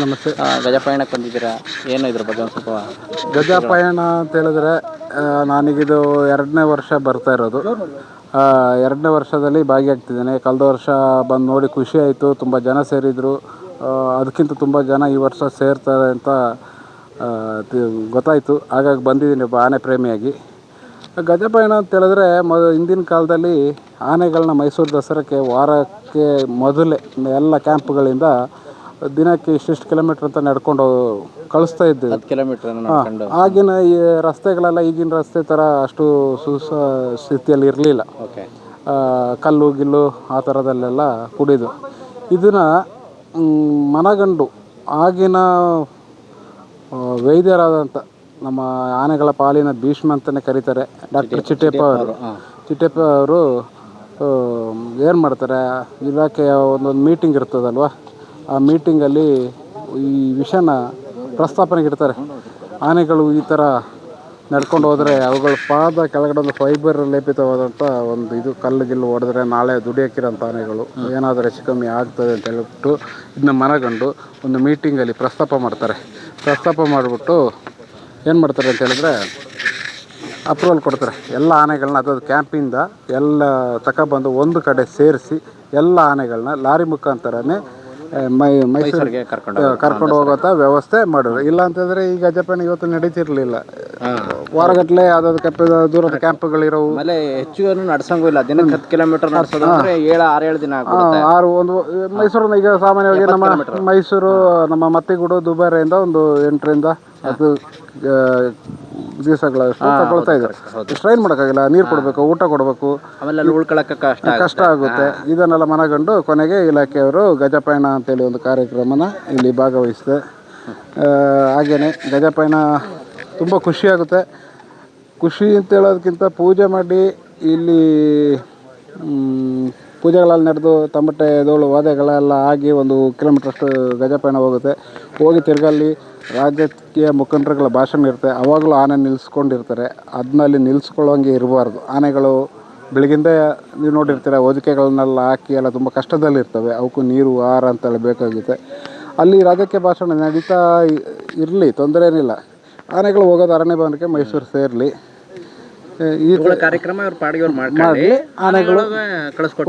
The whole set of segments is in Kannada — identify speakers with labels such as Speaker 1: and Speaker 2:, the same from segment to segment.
Speaker 1: ನಮಸ್ತೆ.
Speaker 2: ಗಜಪಯಣಕ್ಕೆ ಬಂದಿದ್ದೀರಾ ಏನು ಇದ್ರ ಬಗ್ಗೆ ಸ್ವಲ್ಪ
Speaker 1: ಗಜ ಪಯಣ ಅಂತ ಹೇಳಿದ್ರೆ ನಾನೀಗಿದು ಎರಡನೇ ವರ್ಷ ಬರ್ತಾ ಇರೋದು. ಎರಡನೇ ವರ್ಷದಲ್ಲಿ ಭಾಗಿಯಾಗ್ತಿದ್ದೇನೆ. ಕಳೆದ ವರ್ಷ ಬಂದು ನೋಡಿ ಖುಷಿ ಆಯಿತು, ತುಂಬ ಜನ ಸೇರಿದರು. ಅದಕ್ಕಿಂತ ತುಂಬ ಜನ ಈ ವರ್ಷ ಸೇರ್ತಾರೆ ಅಂತ ಗೊತ್ತಾಯಿತು. ಹಾಗಾಗಿ ಬಂದಿದ್ದೀನಿ ಒಬ್ಬ ಆನೆ ಪ್ರೇಮಿಯಾಗಿ. ಗಜ ಪಯಣ ಅಂತ ಹೇಳಿದ್ರೆ, ಮೊದ ಹಿಂದಿನ ಕಾಲದಲ್ಲಿ ಆನೆಗಳನ್ನ ಮೈಸೂರು ದಸರಾಕ್ಕೆ ವಾರಕ್ಕೆ ಮೊದಲೇ ಎಲ್ಲ ಕ್ಯಾಂಪ್ಗಳಿಂದ ದಿನಕ್ಕೆ ಇಷ್ಟಿಷ್ಟು ಕಿಲೋಮೀಟ್ರ್ ಅಂತ ನಡ್ಕೊಂಡು ಕಳಿಸ್ತಾ ಇದ್ದೆ
Speaker 2: ಹತ್ತು ಕಿಲೋಮೀಟ್ರ್ ನೋಡ್ಕೊಂಡು
Speaker 1: ಆಗಿನ ಈ ರಸ್ತೆಗಳೆಲ್ಲ ಈಗಿನ ರಸ್ತೆ ಥರ ಅಷ್ಟು ಸುಸ ಸ್ಥಿತಿಯಲ್ಲಿ ಇರಲಿಲ್ಲ.
Speaker 2: ಓಕೆ.
Speaker 1: ಕಲ್ಲು ಗಿಲ್ಲು ಆ ಥರದಲ್ಲೆಲ್ಲ ಕುಡಿದು. ಇದನ್ನು ಮನಗಂಡು ಆಗಿನ ವೈದ್ಯರಾದಂಥ ನಮ್ಮ ಆನೆಗಳ ಪಾಲಿನ ಭೀಷ್ಮ ಅಂತಲೇ ಕರೀತಾರೆ. ಡಾಕ್ಟರ್ ಚಿಟ್ಟೆಪ್ಪ ಅವರು. ಚಿಟ್ಟೆಪ್ಪ ಅವರು ಏನು ಮಾಡ್ತಾರೆ? ಇಲಾಖೆಯ ಒಂದೊಂದು ಮೀಟಿಂಗ್ ಇರ್ತದಲ್ವ? ಆ ಮೀಟಿಂಗಲ್ಲಿ ಈ ವಿಷಯನ ಪ್ರಸ್ತಾಪನೆಗೆ ಇಡ್ತಾರೆ. ಆನೆಗಳು ಈ ಥರ ನಡ್ಕೊಂಡು ಹೋದರೆ ಅವುಗಳ ಪಾದ ಕೆಳಗಡೆ ಒಂದು ಫೈಬರ್ ಲೇಪಿತವಾದಂಥ ಒಂದು ಇದು ಕಲ್ಲು ಗಿಲ್ಲು ಹೊಡೆದ್ರೆ ನಾಳೆ ದುಡಿಯೋಕ್ಕಿರೋಂಥ ಆನೆಗಳು. ಏನಾದರೂ ಹೆಚ್ಚು ಕಮ್ಮಿ ಆಗ್ತದೆ ಅಂತ ಹೇಳ್ಬಿಟ್ಟು ಇದನ್ನ ಮನಗಂಡು ಒಂದು ಮೀಟಿಂಗಲ್ಲಿ ಪ್ರಸ್ತಾಪ ಮಾಡ್ತಾರೆ. ಪ್ರಸ್ತಾಪ ಮಾಡಿಬಿಟ್ಟು ಏನು ಮಾಡ್ತಾರೆ ಅಂತ ಹೇಳಿದ್ರೆ ಅಪ್ರೂವಲ್ ಕೊಡ್ತಾರೆ. ಎಲ್ಲ ಆನೆಗಳನ್ನ ಅದದು ಕ್ಯಾಂಪಿಂದ ಎಲ್ಲ ತಗೊಬಂದು ಒಂದು ಕಡೆ ಸೇರಿಸಿ ಎಲ್ಲ ಆನೆಗಳನ್ನ ಲಾರಿ ಮುಖಾಂತರನೇ ಮೈ ಮೈಸೂರಿಗೆ
Speaker 2: ಕರ್ಕೊಂಡು
Speaker 1: ಕರ್ಕೊಂಡು ಹೋಗೋಂಥ ವ್ಯವಸ್ಥೆ ಮಾಡಿದ್ರು ಇಲ್ಲ ಅಂತಂದ್ರೆ ಈ ಗಜಪಯಣ ಇವತ್ತು ನಡೀತಿರ್ಲಿಲ್ಲ. ವಾರಗಟ್ಟಲೆ ಅದಾದ ಕಪ್ಪ ದೂರದ ಕ್ಯಾಂಪ್ಗಳಿರೋವು
Speaker 2: ಆಮೇಲೆ ಹೆಚ್ಚು ನಡ್ಸಂಗೂ ಇಲ್ಲ. ದಿನಕ್ಕೆ ಹತ್ತು ಕಿಲೋಮೀಟರ್ ನಡೆಸೋದಂದ್ರೆ ಏಳು ಆರು ಏಳು ದಿನ
Speaker 1: ಆರು ಒಂದು ಮೈಸೂರಿನ ಈಗ ಸಾಮಾನ್ಯವಾಗಿ ನಮ್ಮ ಮೈಸೂರು ನಮ್ಮ ಮತ್ತಿಗೂಡು ದುಬಾರಿಯಿಂದ ಒಂದು ಎಂಟರಿಂದ ಹತ್ತು ತಗೊಳ್ತಾ ಇದ್ದಾರೆ. ಸ್ಟ್ರೈನ್ ಮಾಡೋಕ್ಕಾಗಿಲ್ಲ. ನೀರು ಕೊಡಬೇಕು ಊಟ ಕೊಡಬೇಕು.
Speaker 2: ಆಮೇಲೆ ಕಷ್ಟ ಆಗುತ್ತೆ.
Speaker 1: ಕಷ್ಟ ಆಗುತ್ತೆ ಇದನ್ನೆಲ್ಲ ಮನಗಂಡು ಕೊನೆಗೆ ಇಲಾಖೆಯವರು ಗಜಪಯಣ ಅಂತೇಳಿ ಒಂದು ಕಾರ್ಯಕ್ರಮನ ಇಲ್ಲಿ ಭಾಗವಹಿಸಿದೆ. ಹಾಗೇನೆ ಗಜಪಯಣ ತುಂಬ ಖುಷಿಯಾಗುತ್ತೆ ಖುಷಿ ಅಂತ ಹೇಳೋದಕ್ಕಿಂತ ಪೂಜೆ ಮಾಡಿ ಇಲ್ಲಿ ಪೂಜೆಗಳಲ್ಲಿ ನಡೆದು ತಮಟೆ ಎದೋಳು ವಾದೆಗಳೆಲ್ಲ ಆಗಿ ಒಂದು ಕಿಲೋಮೀಟ್ರಷ್ಟು ಗಜಪಯಣ ಹೋಗುತ್ತೆ. ಹೋಗಿ ತಿರ್ಗಲ್ಲಿ ರಾಜಕೀಯ ಮುಖಂಡರುಗಳ ಭಾಷಣ ಇರುತ್ತೆ. ಅವಾಗಲೂ ಆನೆ ನಿಲ್ಲಿಸ್ಕೊಂಡಿರ್ತಾರೆ ಅದನ್ನಲ್ಲಿ ನಿಲ್ಲಿಸ್ಕೊಳ್ಳೋಂಗೆ ಇರಬಾರ್ದು. ಆನೆಗಳು ಬೆಳಗಿಂದ ನೀವು ನೋಡಿರ್ತೀರ, ಹೊದಿಕೆಗಳನ್ನೆಲ್ಲ ಹಾಕಿ ಎಲ್ಲ ತುಂಬ ಕಷ್ಟದಲ್ಲಿರ್ತವೆ. ಅವಕ್ಕೂ ನೀರು, ಆಹಾರ ಅಂತೆಲ್ಲ ಬೇಕಾಗುತ್ತೆ ಅಲ್ಲಿ ರಾಜಕೀಯ ಭಾಷಣ ನಡೀತಾ ಇರಲಿ, ತೊಂದರೆ ಏನಿಲ್ಲ. ಆನೆಗಳು ಹೋಗೋದು ಅರಣ್ಯ ಭವನಕ್ಕೆ ಮೈಸೂರು ಸೇರಲಿ. ಈ
Speaker 2: ಕಾರ್ಯಕ್ರಮ ಮಾಡಿ ಪಾಡಿಗೆ ಅವ್ರು ಮಾಡ್ಕೊಳ್ಳಿ
Speaker 1: ಆನೆಗಳು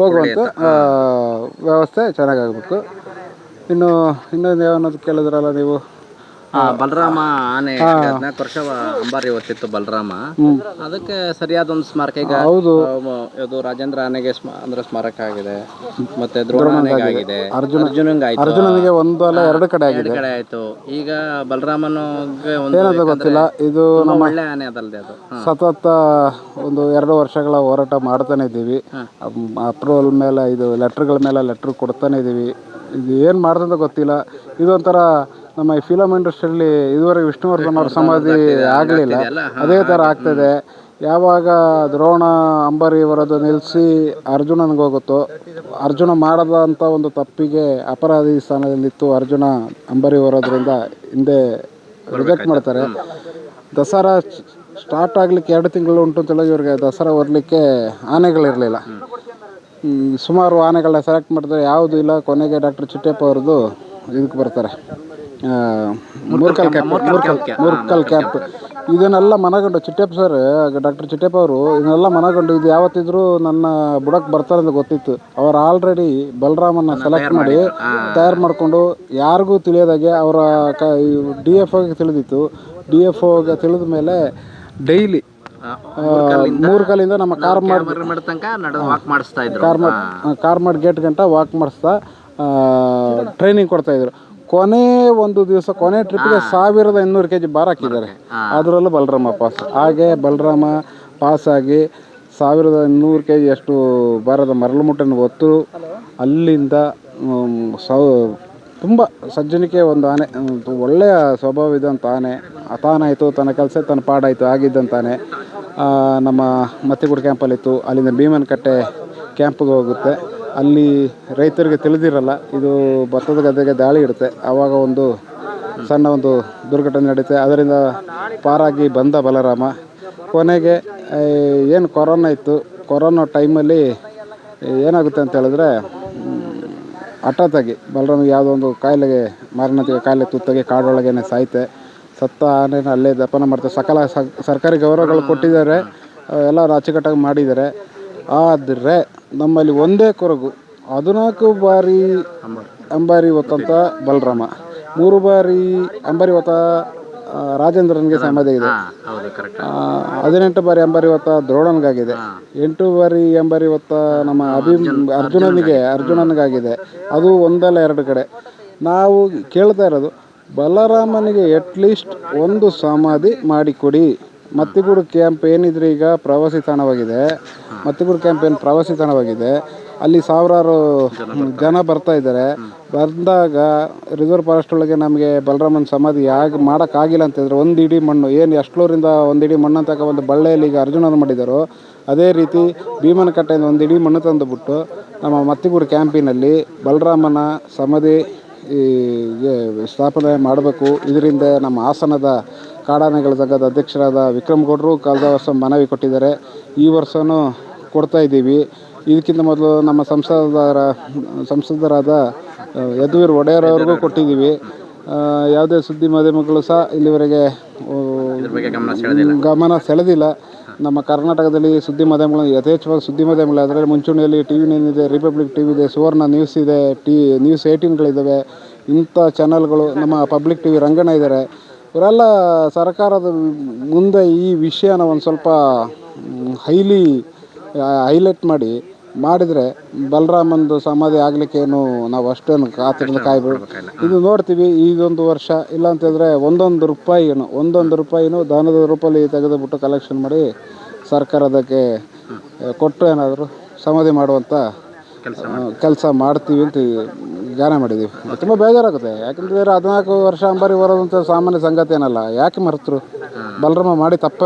Speaker 1: ಹೋಗುವಂಥ ವ್ಯವಸ್ಥೆ ಚೆನ್ನಾಗಾಗ್ಬೇಕು ಇನ್ನು ಇನ್ನೊಂದು ಏನದು ಕೇಳಿದ್ರಲ್ಲ ನೀವು?
Speaker 2: ಬಲರಾಮ ಆನೆ ಹದಿನಾಲ್ಕು ವರ್ಷ ಅಂಬಾರಿ ಹೊತ್ತಿತ್ತು ಬಲರಾಮ. ಅದಕ್ಕೆ ಸರಿಯಾದ ಒಂದು ಸ್ಮಾರಕ. ಈಗ ಇದು ರಾಜೇಂದ್ರ ಆನೆಗೆ ಅಂದ್ರೆ ಸ್ಮಾರಕ ಆಗಿದೆ. ಮತ್ತೆ ದ್ರೋಣಿದೆ ಅರ್ಜುನ ಆಗಿದೆ. ಅರ್ಜುನಂಗೆ ಆಯ್ತು.
Speaker 1: ಅರ್ಜುನನಿಗೆ ಒಂದು ಅಲ್ಲ ಎರಡು ಕಡೆ ಆಗಿದೆ.
Speaker 2: ಎರಡು ಕಡೆ ಆಯ್ತು. ಈಗ ಬಲರಾಮನಿಗೆ ಒಂದು
Speaker 1: ಗೊತ್ತಿಲ್ಲ. ಇದು
Speaker 2: ನಮ್ಮ ಒಳ್ಳೆ ಆನೆ ಅದಲ್ಲದೆ ಅದು.
Speaker 1: ಸತತ ಒಂದು ಎರಡು ವರ್ಷಗಳ ಹೋರಾಟ ಮಾಡ್ತಾನೆ ಇದ್ದೀವಿ. ಅಪ್ರೂವಲ್ ಮೇಲೆ ಇದು ಲೆಟರ್ಗಳ ಮೇಲೆ ಲೆಟ್ರ್ ಕೊಡ್ತಾನೆ ಇದ್ದೀವಿ. ಇದು ಏನು ಮಾಡ್ದಂತ ಗೊತ್ತಿಲ್ಲ. ಇದೊಂಥರ ನಮ್ಮ ಈ ಫಿಲಮ್ ಇಂಡಸ್ಟ್ರಿಯಲ್ಲಿ ಇದುವರೆಗೆ ವಿಷ್ಣುವರ್ಧನ್ ಅವ್ರ ಸಮಾಧಿ ಆಗಲಿಲ್ಲ. ಅದೇ ಥರ ಆಗ್ತದೆ. ಯಾವಾಗ ದ್ರೋಣ ಅಂಬರಿ ಇವರದ್ದು ನಿಲ್ಲಿಸಿ ಅರ್ಜುನನಿಗೆ ಹೋಗುತ್ತೋ ಅರ್ಜುನ ಮಾಡದಂಥ ಒಂದು ತಪ್ಪಿಗೆ ಅಪರಾಧಿ ಸ್ಥಾನದಲ್ಲಿತ್ತು ಅರ್ಜುನ ಅಂಬರಿ ಬರೋದ್ರಿಂದ ಹಿಂದೆ ರಿಜೆಕ್ಟ್ ಮಾಡ್ತಾರೆ. ದಸರಾ ಸ್ಟಾರ್ಟ್ ಆಗಲಿಕ್ಕೆ ಎರಡು ತಿಂಗಳು ಉಂಟು ಅಂತ ಹೇಳಿ ಇವ್ರಿಗೆ ದಸರಾ ಓದಲಿಕ್ಕೆ ಆನೆಗಳಿರಲಿಲ್ಲ. ಸುಮಾರು ಆನೆಗಳನ್ನ ಸೆಲೆಕ್ಟ್ ಮಾಡಿದ್ರೆ ಯಾವುದು ಇಲ್ಲ ಕೊನೆಗೆ ಡಾಕ್ಟರ್ ಚಿಟ್ಟೆಪ್ಪ ಅವ್ರದ್ದು ಇದಕ್ಕೆ ಬರ್ತಾರೆ. ಮೂರ್ಕಲ್ ಕ್ಯಾಪ್ ಮೂರ್ಕಲ್ ಮೂರ್ಕಲ್ ಕ್ಯಾಪ್ ಇದನ್ನೆಲ್ಲ ಮನಗಂಡು ಚಿಟ್ಟೆಪ್ಪ ಸರ್ ಡಾಕ್ಟರ್ ಚಿಟ್ಟೆಪ್ಪ ಅವರು ಇದನ್ನೆಲ್ಲ ಮನಗಂಡು ಇದು ಯಾವತ್ತಿದ್ರೂ ನನ್ನ ಬುಡಕ್ಕೆ ಬರ್ತಾರೆ ಅಂತ ಗೊತ್ತಿತ್ತು. ಅವ್ರು ಆಲ್ರೆಡಿ ಬಲರಾಮನ್ನ ಸೆಲೆಕ್ಟ್ ಮಾಡಿ ತಯಾರು ಮಾಡಿಕೊಂಡು ಯಾರಿಗೂ ತಿಳಿಯೋದಾಗೆ ಅವರ ಕ ಡಿ ಎಫ್ ಓಗೆ ತಿಳಿದಿತ್ತು. ಡಿ ಎಫ್ ಓಗೆ ತಿಳಿದ ಮೇಲೆ ಡೈಲಿ ಮೂರು ಕಾಲಿಂದ ನಮ್ಮ ಕಾರ್
Speaker 2: ಕಾರ್ಮಾಡ್ ಇದ್ರು.
Speaker 1: ಕಾರ್ಮಾಡ್ ಗೇಟ್ ಗಂಟ ವಾಕ್ ಮಾಡಿಸ್ತಾ ಟ್ರೈನಿಂಗ್ ಕೊಡ್ತಾ ಇದ್ರು. ಕೊನೆ ಒಂದು ದಿವಸ ಕೊನೆ ಟ್ರಿಪ್ಗೆ ಸಾವಿರದ ಇನ್ನೂರು ಕೆ ಜಿ ಬಾರ್ ಹಾಕಿದ್ದಾರೆ ಅದರಲ್ಲೂ ಬಲರಾಮ ಪಾಸ್. ಹಾಗೆ ಬಲರಾಮ ಪಾಸ್ ಆಗಿ ಸಾವಿರದ ಇನ್ನೂರು ಕೆ ಜಿ ಅಷ್ಟು ಭಾರದ ಮರಳು ಮುಟ್ಟನ್ನು ಹೊತ್ತು ಅಲ್ಲಿಂದ ಸೌ ತುಂಬ ಸಜ್ಜನಿಕೆ ಒಂದು ಆನೆ ಒಳ್ಳೆಯ ಸ್ವಭಾವ ಇದ್ದಂಥ ಆನೆ ತಾನಾಯಿತು ತನ್ನ ಕೆಲಸ ತನ್ನ ಪಾಡಾಯಿತು ಆಗಿದ್ದಂಥ ಆನೆ ಆ, ನಮ್ಮ ಮತ್ತಿಗುಡ್ ಕ್ಯಾಂಪಲ್ಲಿತ್ತು ಅಲ್ಲಿಂದ ಭೀಮನಕಟ್ಟೆ ಕ್ಯಾಂಪ್ಗೆ ಹೋಗುತ್ತೆ. ಅಲ್ಲಿ ರೈತರಿಗೆ ತಿಳಿದಿರಲ್ಲ, ಇದು ಭತ್ತದ ಗದ್ದೆಗೆ ದಾಳಿ ಇಡುತ್ತೆ ಆವಾಗ ಒಂದು ಸಣ್ಣ ಒಂದು ದುರ್ಘಟನೆ ನಡೆಯುತ್ತೆ ಅದರಿಂದ ಪಾರಾಗಿ ಬಂದ ಬಲರಾಮ. ಕೊನೆಗೆ ಏನು ಕೊರೋನಾ ಇತ್ತು, ಕೊರೋನಾ ಟೈಮಲ್ಲಿ ಏನಾಗುತ್ತೆ ಅಂತ ಹೇಳಿದ್ರೆ ಹಠಾತ್ ಆಗಿ ಬಲರಾಮಿಗೆ ಯಾವುದೋ ಒಂದು ಕಾಯಿಲೆಗೆ ಮಾರಣಾಂತಿಕ ಕಾಯಿಲೆ ತುತ್ತಾಗಿ ಕಾಡೊಳಗೇನೆ ಸಾಯ್ತೆ. ಸತ್ತ ಆನೆನ ಅಲ್ಲೇ ದಫನ ಮಾಡ್ತಾರೆ ಸಕಲ ಸರ್ಕಾರಿ ಗೌರವಗಳು ಕೊಟ್ಟಿದ್ದಾರೆ. ಎಲ್ಲ ಅಚ್ಚುಕಟ್ಟಾಗಿ ಮಾಡಿದ್ದಾರೆ. ಆದರೆ ನಮ್ಮಲ್ಲಿ ಒಂದೇ ಕೊರಗು. ಹದಿನಾಲ್ಕು ಬಾರಿ ಅಂಬಾರಿ ಹೊತ್ತಂತ ಬಲರಾಮ. ಮೂರು ಬಾರಿ ಅಂಬಾರಿ ಹೊತ್ತ ರಾಜೇಂದ್ರನಿಗೆ ಸಮಾಧಿ ಇದೆ. ಹದಿನೆಂಟು ಬಾರಿ ಅಂಬಾರಿ ಹೊತ್ತ ದ್ರೋಣನ್ಗಾಗಿದೆ. ಎಂಟು ಬಾರಿ ಅಂಬಾರಿ ಹೊತ್ತ ನಮ್ಮ ಅಭಿ ಅರ್ಜುನನಿಗೆ ಅರ್ಜುನನಿಗಾಗಿದೆ. ಅದು ಒಂದಲ್ಲ ಎರಡು ಕಡೆ. ನಾವು ಕೇಳ್ತಾ ಇರೋದು ಬಲರಾಮನಿಗೆ ಅಟ್ಲೀಸ್ಟ್ ಒಂದು ಸಮಾಧಿ ಮಾಡಿಕೊಡಿ. ಮತ್ತಿಗೂಡು ಕ್ಯಾಂಪ್ ಏನಿದ್ರೆ ಈಗ ಪ್ರವಾಸಿ ತಾಣವಾಗಿದೆ. ಮತ್ತಿಗೂಡು ಕ್ಯಾಂಪ್ ಏನು ಪ್ರವಾಸಿ ತಾಣವಾಗಿದೆ. ಅಲ್ಲಿ ಸಾವಿರಾರು ಜನ ಬರ್ತಾ ಇದ್ದಾರೆ. ಬಂದಾಗ ರಿಸರ್ವ್ ಫಾರೆಸ್ಟ್ ಒಳಗೆ ನಮಗೆ ಬಲರಾಮನ ಸಮಾಧಿ ಯಾಕೆ ಮಾಡೋಕ್ಕಾಗಿಲ್ಲ ಅಂತಂದರೆ ಒಂದು ಇಡೀ ಮಣ್ಣು, ಏನು ಎಷ್ಟೋರಿಂದ ಒಂದು ಇಡೀ ಮಣ್ಣು ತಕ ಒಂದು ಬಳ್ಳೆಯಲ್ಲಿ ಈಗ ಅರ್ಜುನನ ಮಾಡಿದ್ದಾರೋ ಅದೇ ರೀತಿ ಭೀಮನ ಕಟ್ಟೆಯಿಂದ ಒಂದು ಇಡೀ ಮಣ್ಣು ತಂದುಬಿಟ್ಟು ನಮ್ಮ ಮತ್ತಿಗೂಡು ಕ್ಯಾಂಪಿನಲ್ಲಿ ಬಲರಾಮನ ಸಮಾಧಿ ಈ ಸ್ಥಾಪನೆ ಮಾಡಬೇಕು. ಇದರಿಂದ ನಮ್ಮ ಹಾಸನದ ಕಾಡಾನೆಗಳ ಸಂಘದ ಅಧ್ಯಕ್ಷರಾದ ವಿಕ್ರಮ್ ಗೌಡರು ಕಳೆದ ವರ್ಷ ಮನವಿ ಕೊಟ್ಟಿದ್ದಾರೆ. ಈ ವರ್ಷವೂ ಕೊಡ್ತಾ ಇದ್ದೀವಿ. ಇದಕ್ಕಿಂತ ಮೊದಲು ನಮ್ಮ ಸಂಸದರ ಸಂಸದರಾದ ಯದುವೀರ್ ಒಡೆಯರ್ ಅವ್ರಿಗೂ ಕೊಟ್ಟಿದ್ದೀವಿ. ಯಾವುದೇ ಸುದ್ದಿ ಮಾಧ್ಯಮಗಳು ಸಹ ಇಲ್ಲಿವರೆಗೆ
Speaker 2: ಸೆಳೆದಿಲ್ಲ.
Speaker 1: ಗಮನ ಸೆಳೆದಿಲ್ಲ. ನಮ್ಮ ಕರ್ನಾಟಕದಲ್ಲಿ ಸುದ್ದಿ ಮಾಧ್ಯಮಗಳು ಯಥೇಚ್ಛವಾಗಿ ಸುದ್ದಿ ಮಾಧ್ಯಮಗಳು ಅದರಲ್ಲಿ ಮುಂಚೂಣಿಯಲ್ಲಿ ಟಿ ವಿ ನೈನ್ ಇದೆ ರಿಪಬ್ಲಿಕ್ ಟಿ ವಿ ಇದೆ ಸುವರ್ಣ ನ್ಯೂಸ್ ಇದೆ ಟಿ ನ್ಯೂಸ್ ಏಯ್ಟೀನ್ಗಳಿದ್ದಾವೆ. ಇಂಥ ಚಾನಲ್ಗಳು ನಮ್ಮ ಪಬ್ಲಿಕ್ ಟಿ ವಿ ರಂಗಣ್ಣ ಇದ್ದಾರೆ. ಇವರೆಲ್ಲ ಸರ್ಕಾರದ ಮುಂದೆ ಈ ವಿಷಯನ ಒಂದು ಸ್ವಲ್ಪ ಹೈಲಿ ಹೈಲೈಟ್ ಮಾಡಿ ಮಾಡಿದರೆ ಬಲರಾಮಂದು ಸಮಾಧಿ ಆಗಲಿಕ್ಕೇನು ನಾವು ಅಷ್ಟೇನು ಕಾತಿರ್ದು ಕಾಯ್ಬೋದು ಇದು ನೋಡ್ತೀವಿ ಇದೊಂದು ವರ್ಷ ಇಲ್ಲ ಅಂತಂದರೆ ಒಂದೊಂದು ರೂಪಾಯಿನು ಒಂದೊಂದು ರೂಪಾಯಿನೂ ದಾನದ ರೂಪದಲ್ಲಿ ತೆಗೆದುಬಿಟ್ಟು ಕಲೆಕ್ಷನ್ ಮಾಡಿ ಸರ್ಕಾರದಕ್ಕೆ ಕೊಟ್ಟು ಏನಾದರೂ ಸಮಾಧಿ ಮಾಡುವಂಥ
Speaker 2: ಕೆಲಸ
Speaker 1: ಮಾಡ್ತೀವಿ. ಅಂತ ಜ್ಞಾನ ಮಾಡಿದ್ದೀವಿ. ತುಂಬ ಬೇಜಾರಾಗುತ್ತೆ. ಯಾಕಂತಂದರೆ ಹದಿನಾಲ್ಕು ವರ್ಷ ಅಂಬಾರಿ ಬರೋದಂತ ಸಾಮಾನ್ಯ ಸಂಗತಿ ಏನಲ್ಲ. ಯಾಕೆ ಮರೆತರು? ಬಲರಾಮ ಮಾಡಿ ತಪ್ಪ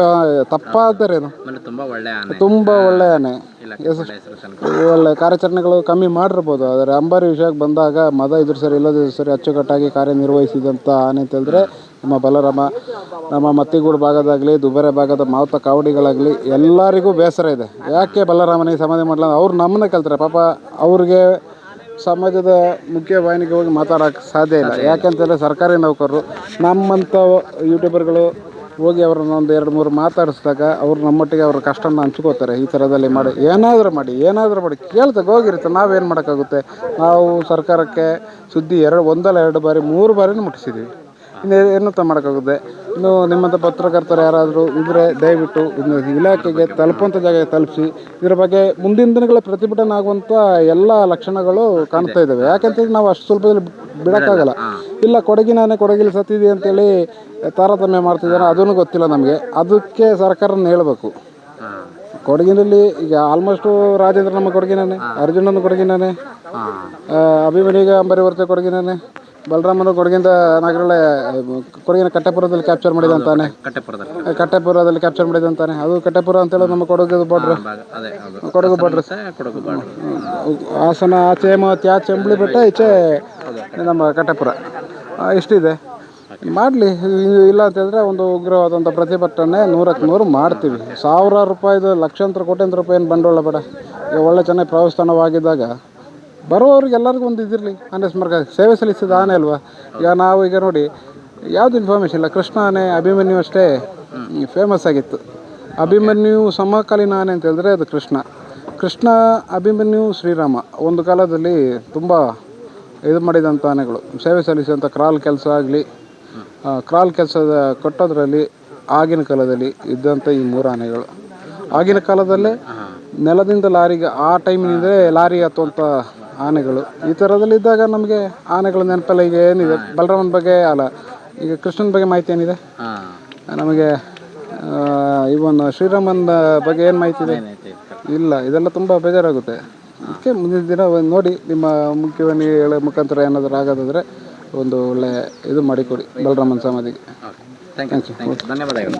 Speaker 1: ತಪ್ಪಾದರೇನು
Speaker 2: ಆಮೇಲೆ ತುಂಬಾ ಒಳ್ಳೆ ಆನೆ.
Speaker 1: ತುಂಬ ಒಳ್ಳೆಯ ಆನೆ.
Speaker 2: ಇಲಾಖೆ ಒಳ್ಳೆ ಹೆಸರು ತನಕ
Speaker 1: ಒಳ್ಳೆ ಕಾರ್ಯಾಚರಣೆಗಳು ಕಮ್ಮಿ ಮಾಡಿರ್ಬೋದು ಆದರೆ ಅಂಬಾರಿ ವಿಷಯಕ್ಕೆ ಬಂದಾಗ ಮದ ಇದ್ರ ಸರಿ ಇಲ್ಲದಿದ್ರು ಸರಿ ಅಚ್ಚುಕಟ್ಟಾಗಿ ಕಾರ್ಯನಿರ್ವಹಿಸಿದಂಥ ಆನೆ ಅಂತ ಹೇಳಿದ್ರೆ ನಮ್ಮ ಬಲರಾಮ ನಮ್ಮ ಮತ್ತಿಗೂಡು ಭಾಗದಾಗಲಿ ದುಬಾರೆ ಭಾಗದ ಮಾವುತ ಕಾವಡಿಗಳಾಗಲಿ ಎಲ್ಲರಿಗೂ ಬೇಸರ ಇದೆ. ಯಾಕೆ ಬಲರಾಮನಿಗೆ ಸಮಾಧಿ ಮಾಡಲ್ಲ ಅವ್ರು ನಮ್ಮನ್ನ ಕಲ್ತಾರೆ. ಪಾಪ ಅವ್ರಿಗೆ ಸಮಾಜದ ಮುಖ್ಯ ವಾಹಿನಿಗೆ ಹೋಗಿ ಮಾತಾಡೋಕ್ಕೆ ಸಾಧ್ಯ ಇಲ್ಲ. ಯಾಕೆಂತಂದರೆ ಸರ್ಕಾರಿ ನೌಕರರು ನಮ್ಮಂಥ ಯೂಟ್ಯೂಬರ್ಗಳು ಹೋಗಿ ಅವ್ರನ್ನ ಒಂದು ಎರಡು ಮೂರು ಮಾತಾಡಿಸಿದಾಗ ಅವ್ರು ನಮ್ಮೊಟ್ಟಿಗೆ ಅವ್ರ ಕಷ್ಟನ ಹಂಚ್ಕೋತಾರೆ ಈ ಥರದಲ್ಲಿ ಮಾಡಿ. ಏನಾದರೂ ಮಾಡಿ ಏನಾದರೂ ಮಾಡಿ. ಕೇಳ್ದಾಗ ಹೋಗಿರುತ್ತೆ, ನಾವೇನು ಮಾಡೋಕ್ಕಾಗುತ್ತೆ? ನಾವು ಸರ್ಕಾರಕ್ಕೆ ಸುದ್ದಿ ಎರಡು, ಒಂದಲ್ಲ ಎರಡು ಬಾರಿ, ಮೂರು ಬಾರಿನೂ ಮುಟ್ಟಿಸಿದ್ದೀವಿ ಇನ್ನು ಏನಂತ ಮಾಡೋಕ್ಕಾಗುತ್ತೆ? ಇನ್ನು ನಿಮ್ಮಂಥ ಪತ್ರಕರ್ತರು ಯಾರಾದರೂ ಇದ್ರೆ ದಯವಿಟ್ಟು ಇನ್ನು ಇಲಾಖೆಗೆ ತಲುಪುವಂಥ ಜಾಗಕ್ಕೆ ತಲುಪಿಸಿ. ಇದರ ಬಗ್ಗೆ ಮುಂದಿನ ದಿನಗಳ ಪ್ರತಿಭಟನೆ ಆಗುವಂಥ ಎಲ್ಲ ಲಕ್ಷಣಗಳು ಕಾಣ್ತಾ ಇದ್ದಾವೆ. ಯಾಕಂತೇಳಿ ನಾವು ಅಷ್ಟು ಸ್ವಲ್ಪದಲ್ಲಿ ಬಿಡೋಕ್ಕಾಗಲ್ಲ. ಇಲ್ಲ ಕೊಡಗಿನೇ ಕೊಡಗಿಲಿ ಸತ್ತಿದೆ ಅಂತೇಳಿ ತಾರತಮ್ಯ ಮಾಡ್ತಿದ್ದಾರೆ ಅದೂ ಗೊತ್ತಿಲ್ಲ ನಮಗೆ. ಅದಕ್ಕೆ ಸರ್ಕಾರನ ಹೇಳಬೇಕು. ಕೊಡಗಿನಲ್ಲಿ ಈಗ ಆಲ್ಮೋಸ್ಟು ರಾಜೇಂದ್ರ ನಮ್ಮ ಕೊಡಗಿನಾನೆ ಅರ್ಜುನನ ಅಭಿಮನ್ಯುಗ ಅಂಬರಿ ವರ್ತೆ ಕೊಡಗಿನಾನೆ ಬಲರಾಮನು ಕೊಡಗಿಂದ ನಾಗರಳೆ ಕೊಡಗಿನ ಕಟ್ಟೆಪುರದಲ್ಲಿ ಕ್ಯಾಪ್ಚರ್ ಮಾಡಿದಂತಾನೆ
Speaker 2: ಕಟ್ಟೆಪುರದಲ್ಲಿ
Speaker 1: ಕ್ಯಾಪ್ಚರ್ ಮಾಡಿದಂತಾನೆ ಅದು ಕಟ್ಟೆಪುರ ಅಂತೇಳಿ ನಮ್ಮ ಕೊಡಗು
Speaker 2: ಬಾಡ್ರಿ
Speaker 1: ಕೊಡಗು
Speaker 2: ಬಾಡ್ರಿ
Speaker 1: ಹಾಸನ ಆಚೆ ಮತ್ತೆ ಆಚೆ ಅಂಬಳಿ ಬೆಟ್ಟ ಈಚೆ ನಮ್ಮ ಕಟ್ಟೆಪುರ. ಆ, ಇಷ್ಟಿದೆ ಮಾಡಲಿ. ಇಲ್ಲ ಅಂತಂದರೆ ಒಂದು ಉಗ್ರವಾದಂಥ ಪ್ರತಿಭಟನೆ ನೂರಕ್ಕೆ ನೂರು ಮಾಡ್ತೀವಿ. ಸಾವಿರಾರು ರೂಪಾಯಿದು ಲಕ್ಷಾಂತರ ಕೋಟ್ಯಾಂತರ ರೂಪಾಯಿ ಏನು ಬಂಡವಾಳ ಬೇಡ. ಈಗ ಒಳ್ಳೆ ಚೆನ್ನಾಗಿ ಪ್ರವಾಸಾನವಾಗಿದ್ದಾಗ ಬರೋವ್ರಿಗೆ ಎಲ್ಲರಿಗೂ ಒಂದು ಇದಿರಲಿ. ಆನೆ ಸ್ಮಾರಕ ಸೇವೆ ಸಲ್ಲಿಸಿದ ಆನೆ ಅಲ್ವಾ? ಈಗ ನಾವು ಈಗ ನೋಡಿ ಯಾವುದು ಇನ್ಫಾರ್ಮೇಷನ್ ಇಲ್ಲ. ಕೃಷ್ಣ ಆನೆ ಅಭಿಮನ್ಯು ಅಷ್ಟೇ ಫೇಮಸ್ ಆಗಿತ್ತು. ಅಭಿಮನ್ಯು ಸಮಕಾಲೀನ ಆನೆ ಅಂತ ಹೇಳಿದ್ರೆ ಅದು ಕೃಷ್ಣ. ಕೃಷ್ಣ ಅಭಿಮನ್ಯು ಶ್ರೀರಾಮ. ಒಂದು ಕಾಲದಲ್ಲಿ ತುಂಬ ಇದು ಮಾಡಿದಂಥ ಆನೆಗಳು. ಸೇವೆ ಸಲ್ಲಿಸಿದಂಥ ಕ್ರಾಲ್ ಕೆಲಸ ಆಗಲಿ ಕ್ರಾಲ್ ಕೆಲಸದ ಕೊಟ್ಟೋದ್ರಲ್ಲಿ ಆಗಿನ ಕಾಲದಲ್ಲಿ ಇದ್ದಂಥ ಈ ಮೂರು ಆನೆಗಳು. ಆಗಿನ ಕಾಲದಲ್ಲೇ ನೆಲದಿಂದ ಲಾರಿಗೆ ಆ ಟೈಮಿನಿಂದಲೇ ಲಾರಿ ಹತ್ತುವಂಥ ಆನೆಗಳು. ಈ ಥರದಲ್ಲಿದ್ದಾಗ ನಮಗೆ ಆನೆಗಳ ನೆನಪಲ್ಲ ಈಗ ಏನಿದೆ? ಬಲರಾಮನ ಬಗ್ಗೆ ಅಲ್ಲ ಈಗ ಕೃಷ್ಣನ ಬಗ್ಗೆ ಮಾಹಿತಿ ಏನಿದೆ? ನಮಗೆ ಇವನ್ ಶ್ರೀರಾಮನ ಬಗ್ಗೆ ಏನು ಮಾಹಿತಿ ಇದೆ? ಇಲ್ಲ ಇದೆಲ್ಲ ತುಂಬ ಬೇಜಾರಾಗುತ್ತೆ. ಅದಕ್ಕೆ ಮುಂದಿನ ದಿನ ಒಂದು ನೋಡಿ ನಿಮ್ಮ ಮುಖ್ಯವಾಹಿನಿ ಹೇಳೋ ಮುಖಾಂತರ ಏನಾದರೂ ಆಗೋದಾದರೆ ಒಂದು ಒಳ್ಳೆಯ ಇದು ಮಾಡಿಕೊಡಿ. ಬಲರಾಮನ ಸಮಾಧಿಗೆ
Speaker 2: ಥ್ಯಾಂಕ್ ಯು ಧನ್ಯವಾದಗಳು.